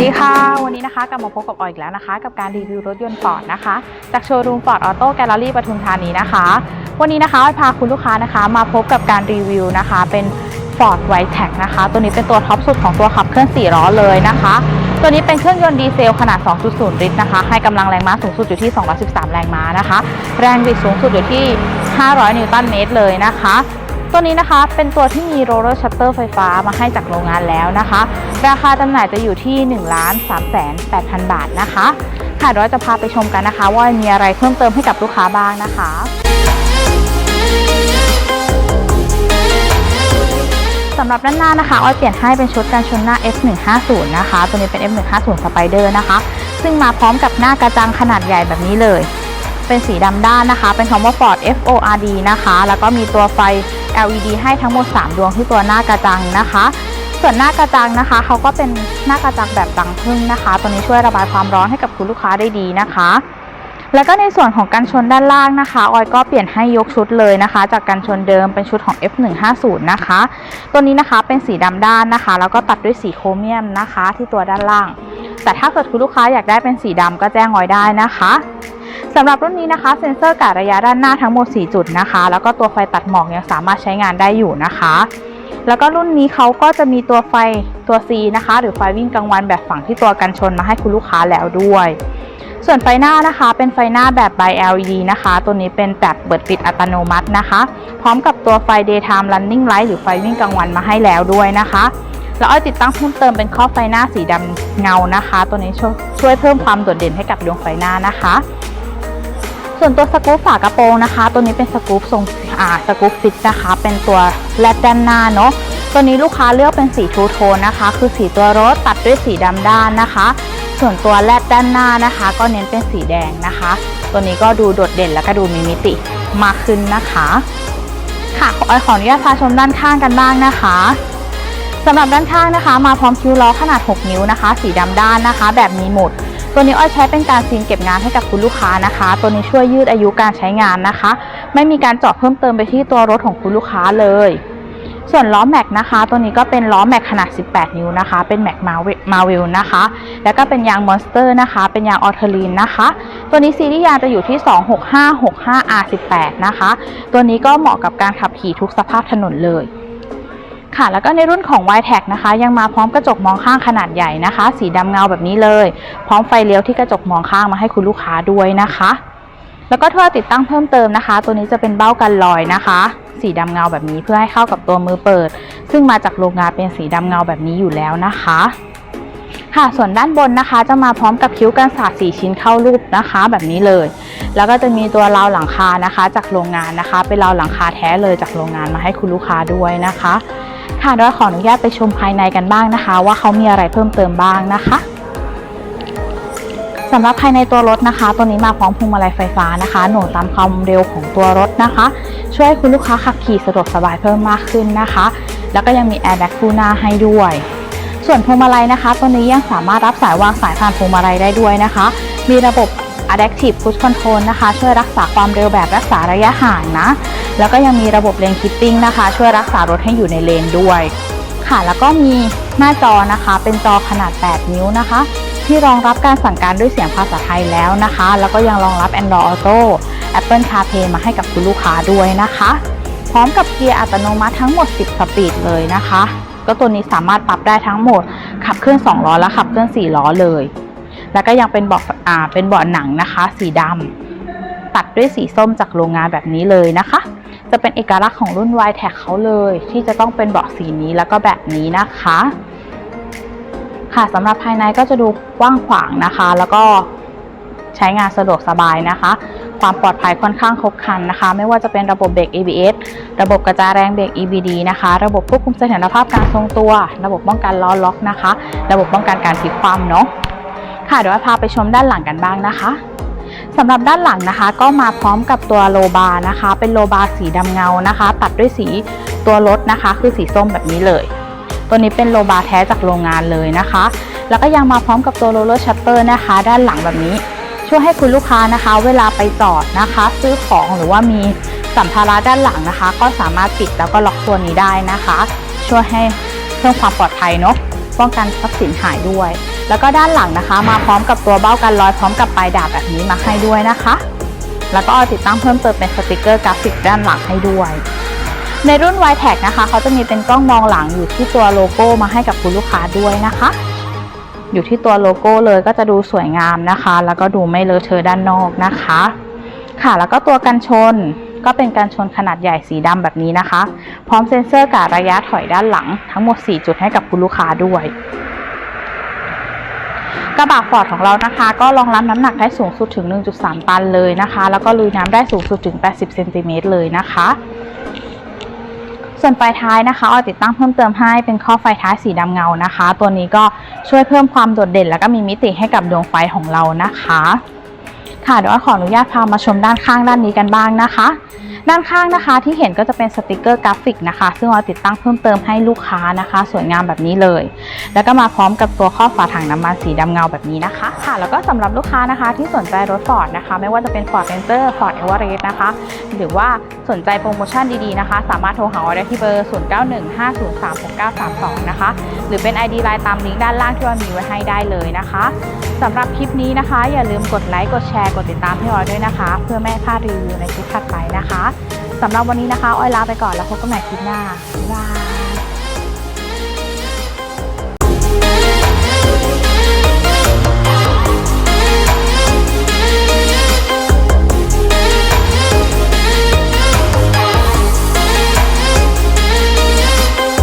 ดีค่ะ วันนี้นะคะกลับมาพบกับออยอีกแล้วนะคะ กับการรีวิวรถยนต์ฟอร์ดนะคะ จากโชว์รูมฟอร์ดออโต้แกลเลอรี่ปทุมธานีนะคะ วันนี้นะคะออยพาคุณลูกค้านะคะ มาพบกับการรีวิวนะคะ เป็น Ford w i t e c นะคะ ตัวนี้เป็นตัวท็อปสุดของตัวขับเคลื่อน4ล้อเลยนะคะ ตัวนี้เป็นเครื่องยนต์ดีเซลขนาด 2.0 ลิตรนะคะ ให้กำลังแรงม้าสูงสุดอยู่ที่ 213 แรงม้านะคะ แรงบิดสูงสุดอยู่ที่ 500 นิวตันเมตรเลยนะคะ ตัวนี้นะคะเป็นตัวที่มีโรลเลอร์ชัตเตอร์ไฟฟ้ามาให้จากโรงงานแล้วนะคะ ราคาจำหน่ายจะอยู่ที่1 3 8 0 0 0 บาทนะคะ ค่ะเดี๋ยวเราจะพาไปชมกันนะคะ ว่ามีอะไรเพิ่มเติมให้กับลูกค้าบ้างนะคะสำหรับด้านหน้านะคะออยเปลี่ยนให้เป็นชุดกันชนหน้า F150 นะคะ ตัวนี้เป็น F150 Spider นะคะ ซึ่งมาพร้อมกับหน้ากระจังขนาดใหญ่แบบนี้เลย เป็นสีดำด้านนะคะ เป็นคำว่า Ford FORD นะคะ แล้วก็มีตัวไฟ LED ให้ทั้งหมด 3 ดวงที่ตัวหน้ากระจังนะคะ ส่วนหน้ากระจังนะคะเขาก็เป็นหน้ากระจังแบบรังผึ้งนะคะ ตัวนี้ช่วยระบายความร้อนให้กับคุณลูกค้าได้ดีนะคะ แล้วก็ในส่วนของกันชนด้านล่างนะคะ ออยก็เปลี่ยนให้ยกชุดเลยนะคะ จากกันชนเดิมเป็นชุดของ F150 นะคะ ตัวนี้นะคะเป็นสีดำด้านนะคะ แล้วก็ตัดด้วยสีโครเมียมนะคะ ที่ตัวด้านล่าง แต่ถ้าเกิดคุณลูกค้าอยากได้เป็นสีดำก็แจ้งออยได้นะคะ สำหรับรุ่นนี้นะคะเซ็นเซอร์กะระยะด้านหน้าทั้งหมด 4 จุดนะคะ แล้วก็ตัวไฟตัดหมอกยังสามารถใช้งานได้อยู่นะคะ แล้วก็รุ่นนี้เขาก็จะมีตัวไฟตัว C นะคะ หรือไฟวิ่งกลางวันแบบฝั่งที่ตัวกันชนมาให้คุณลูกค้าแล้วด้วย ส่วนไฟหน้านะคะเป็นไฟหน้าแบบ by LED นะคะ ตัวนี้เป็นแบบเปิดปิดอัตโนมัตินะคะ พร้อมกับตัวไฟ daytime running light หรือไฟวิ่งกลางวันมาให้แล้วด้วยนะคะแล้วอ้อยติดตั้งเพิ่มเติมเป็นข้อไฟหน้าสีดำเงานะคะ ตัวนี้ช่วยเพิ่มความโดดเด่นให้กับดวงไฟหน้านะคะ ส่วนตัวสกรูปฝากระโปรงนะคะ ตัวนี้เป็นสกรูปทรงอ่าสกรูปฟิตนะคะ เป็นตัวแรดด้านหน้าเนาะตัวนี้ลูกค้าเลือกเป็นสีทูโทนนะคะ คือสีตัวรถตัดด้วยสีดำด้านนะคะ ส่วนตัวแรดด้านหน้านะคะ ก็เน้นเป็นสีแดงนะคะ ตัวนี้ก็ดูโดดเด่นและก็ดูมีมิติมากขึ้นนะคะ ค่ะขอขออนุญาตพาชมด้านข้างกันบ้างนะคะสำหรับด้านข้างนะคะ มาพร้อมคิ้วล้อขนาด 6 นิ้วนะคะ สีดำด้านนะคะ แบบมีหมด ตัวนี้อ้อยใช้เป็นการซีนเก็บงานให้กับคุณลูกค้านะคะ ตัวนี้ช่วยยืดอายุการใช้งานนะคะ ไม่มีการเจาะเพิ่มเติมไปที่ตัวรถของคุณลูกค้าเลย ส่วนล้อแม็กนะคะ ตัวนี้ก็เป็นล้อแม็กขนาด 18 นิ้วนะคะ เป็นแม็กมาวิลนะคะ แล้วก็เป็นยางมอนสเตอร์นะคะ เป็นยางออเทอรีนนะคะ ตัวนี้ซีรีส์ยางจะอยู่ที่ 26565R18 นะคะ ตัวนี้ก็เหมาะกับการขับขี่ทุกสภาพถนนเลย ค่ะ แล้วก็ในรุ่นของ y t e c นะคะ ยังมาพร้อมกระจกมองข้างขนาดใหญ่นะคะ สีดำเงาแบบนี้เลย พร้อมไฟเลี้ยวที่กระจกมองข้างมาให้คุณลูกค้าด้วยนะคะ แล้วก็ถ้าติดตั้งเพิ่มเติมนะคะ ตัวนี้จะเป็นเบ้ากันลอยนะคะ สีดำเงาแบบนี้เพื่อให้เข้ากับตัวมือเปิด ซึ่งมาจากโรงงานเป็นสีดำเงาแบบนี้อยู่แล้วนะคะค่ะส่วนด้านบนนะคะ จะมาพร้อมกับคิ้วกันศาสตร์สีชิ้นเข้ารูปนะคะ แบบนี้เลย แล้วก็จะมีตัวราวหลังคานะคะ จากโรงงานนะคะ เป็นราวหลังคาแท้เลยจากโรงงานมาให้คุณลูกค้าด้วยนะคะ ค่ะโดยขออนุญาตไปชมภายในกันบ้างนะคะ ว่าเขามีอะไรเพิ่มเติมบ้างนะคะสำหรับภายในตัวรถนะคะ ตัวนี้มาพร้อมพวงมาลัยไฟฟ้านะคะ หน่วงตามความเร็วของตัวรถนะคะ ช่วยคุณลูกค้าขับขี่สะดวกสบายเพิ่มมากขึ้นนะคะ แล้วก็ยังมีแอร์แบ็กคู่หน้าให้ด้วย ส่วนพวงมาลัยนะคะ ตัวนี้ยังสามารถรับสายวางสายผ่านพวงมาลัยได้ด้วยนะคะ มีระบบ Adaptive Cruise Control นะคะ ช่วยรักษาความเร็วแบบรักษาระยะห่างนะ แล้วก็ยังมีระบบเลนคิปปิ้งนะคะ ช่วยรักษารถให้อยู่ในเลนด้วย ค่ะแล้วก็มีหน้าจอนะคะเป็นจอขนาด 8 นิ้วนะคะ ที่รองรับการสั่งการด้วยเสียงภาษาไทยแล้วนะคะ แล้วก็ยังรองรับ Android Auto Apple CarPlay มาให้กับคุณลูกค้าด้วยนะคะ พร้อมกับเกียร์อัตโนมัติทั้งหมด 10 สปีดเลยนะคะ ก็ตัวนี้สามารถปรับได้ทั้งหมดขับเคลื่อน2ล้อและขับเคลื่อน4ล้อเลย แล้วก็ยังเป็นเบาะอ่าเป็นเบาะหนังนะคะ สีดำตัดด้วยสีส้มจากโรงงานแบบนี้เลยนะคะ จะเป็นเอกลักษณ์ของรุ่น y t e c เขาเลย ที่จะต้องเป็นเบาะสีนี้แล้วก็แบบนี้นะคะ ค่ะสำหรับภายในก็จะดูกว้างขวางนะคะ แล้วก็ใช้งานสะดวกสบายนะคะ ความปลอดภัยค่อนข้างครบครันนะคะ ไม่ว่าจะเป็นระบบเบรก ABS ระบบกระจายแรงเบรก EBD นะคะ ระบบควบคุมเสถียรภาพการทรงตัว ระบบป้องกันล้อล็อกนะคะ ระบบป้องกันการพลิกคว่ำเนาะ ค่ะเดี๋ยวพาไปชมด้านหลังกันบ้างนะคะสำหรับด้านหลังนะคะ ก็มาพร้อมกับตัวโลบานะคะ เป็นโลบาสีดำเงานะคะ ตัดด้วยสีตัวรถนะคะ คือสีส้มแบบนี้เลย ตัวนี้เป็นโลบาแท้จากโรงงานเลยนะคะ แล้วก็ยังมาพร้อมกับตัวโรลเลอร์ชัตเตอร์นะคะ ด้านหลังแบบนี้ ช่วยให้คุณลูกค้านะคะ เวลาไปจอดนะคะ ซื้อของหรือว่ามีสัมภาระด้านหลังนะคะ ก็สามารถปิดแล้วก็ล็อกตัวนี้ได้นะคะ ช่วยให้เพิ่มความปลอดภัยเนาะ ป้องกันทรัพย์สินหายด้วย แล้วก็ด้านหลังนะคะ มาพร้อมกับตัวเบ้ากันรอยพร้อมกับปลายดาบแบบนี้มาให้ด้วยนะคะ แล้วก็ติดตั้งเพิ่มเติมเป็นสติกเกอร์กราฟิกด้านหลังให้ด้วยในรุ่น y t a g นะคะ เขาจะมีเป็นกล้องมองหลังอยู่ที่ตัวโลโก้มาให้กับคุณลูกค้าด้วยนะคะ อยู่ที่ตัวโลโก้เลยก็จะดูสวยงามนะคะ แล้วก็ดูไม่เลอะเทอะด้านนอกนะคะ ค่ะ แล้วก็ตัวกันชน ก็เป็นการชนขนาดใหญ่สีดำแบบนี้นะคะ พร้อมเซ็นเซอร์กะระยะถอยด้านหลังทั้งหมด 4 จุดให้กับคุณลูกค้าด้วย กระบะฟอร์ดของเรานะคะ ก็รองรับน้ำหนักได้สูงสุดถึง 1.3 ตันเลยนะคะ แล้วก็ลุยน้ำได้สูงสุดถึง 80เซนติเมตรเลยนะคะส่วนปลายท้ายนะคะออยติดตั้งเพิ่มเติมให้เป็นข้อไฟท้ายสีดำเงานะคะ ตัวนี้ก็ช่วยเพิ่มความโดดเด่น แล้วก็มีมิติให้กับดวงไฟของเรานะคะ ค่ะเดี๋ยวขออนุญาตพามาชมด้านข้างด้านนี้กันบ้างนะคะ ด้านข้างนะคะที่เห็นก็จะเป็นสติกเกอร์กราฟิกนะคะ ซึ่งเราติดตั้งเพิ่มเติมให้ลูกค้านะคะ สวยงามแบบนี้เลย แล้วก็มาพร้อมกับตัวข้อบฝาถังน้ำมันสีดำเงาแบบนี้นะคะค่ะ แล้วก็สำหรับลูกค้านะคะที่สนใจรถฟอร์ดนะคะ ไม่ว่าจะเป็น Ford Ranger Ford Everest นะคะ หรือว่า สนใจโปรโมชั่นดีๆนะคะ สามารถโทรหาเราได้ที่เบอร์ 0915036932 นะคะ หรือเป็น ID ไลน์ตามลิงก์ด้านล่างที่ว่ามีไว้ให้ได้เลยนะคะสำหรับคลิปนี้นะคะ อย่าลืมกดไลค์กดแชร์กดติดตามให้ออยด้วยนะคะ เพื่อไม่พลาดรีวิวในคลิปถัดไปนะคะสำหรับวันนี้นะคะออยลาไปก่อนแล้วพบกันใหม่คลิปหน้าบ๊ายบาย